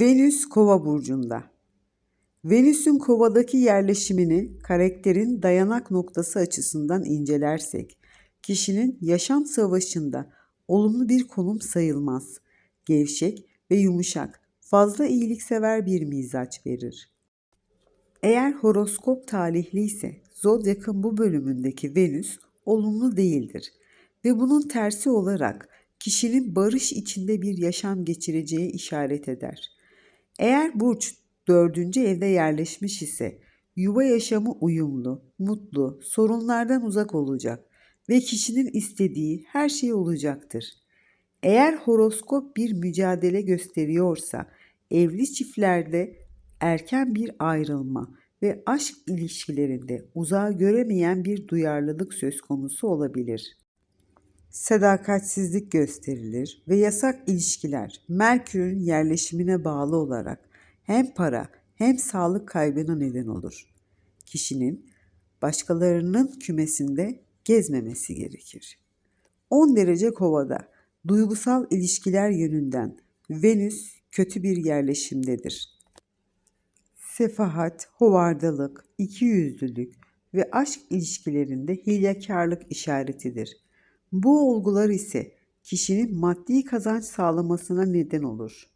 Venüs Kova burcunda. Venüs'ün kovadaki yerleşimini karakterin dayanak noktası açısından incelersek, kişinin yaşam savaşında olumlu bir konum sayılmaz. Gevşek ve yumuşak, fazla iyiliksever bir mizaç verir. Eğer horoskop talihli ise zodyakın bu bölümündeki Venüs olumlu değildir ve bunun tersi olarak kişinin barış içinde bir yaşam geçireceği işaret eder. Eğer burç dördüncü evde yerleşmiş ise yuva yaşamı uyumlu, mutlu, sorunlardan uzak olacak ve kişinin istediği her şey olacaktır. Eğer horoskop bir mücadele gösteriyorsa evli çiftlerde erken bir ayrılma ve aşk ilişkilerinde uzağı göremeyen bir duyarlılık söz konusu olabilir. Sadakatsizlik gösterilir ve yasak ilişkiler Merkür'ün yerleşimine bağlı olarak hem para hem sağlık kaybına neden olur. Kişinin başkalarının kümesinde gezmemesi gerekir. 10 derece kovada duygusal ilişkiler yönünden Venüs kötü bir yerleşimdedir. Sefahat, hovardalık, ikiyüzlülük ve aşk ilişkilerinde hilyakarlık işaretidir. Bu olgular ise kişinin maddi kazanç sağlamasına neden olur.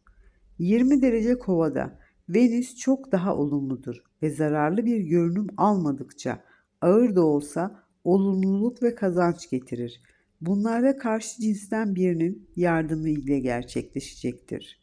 20 derece kovada Venüs çok daha olumludur ve zararlı bir görünüm almadıkça ağır da olsa olumluluk ve kazanç getirir. Bunlarda karşı cinsten birinin yardımı ile gerçekleşecektir.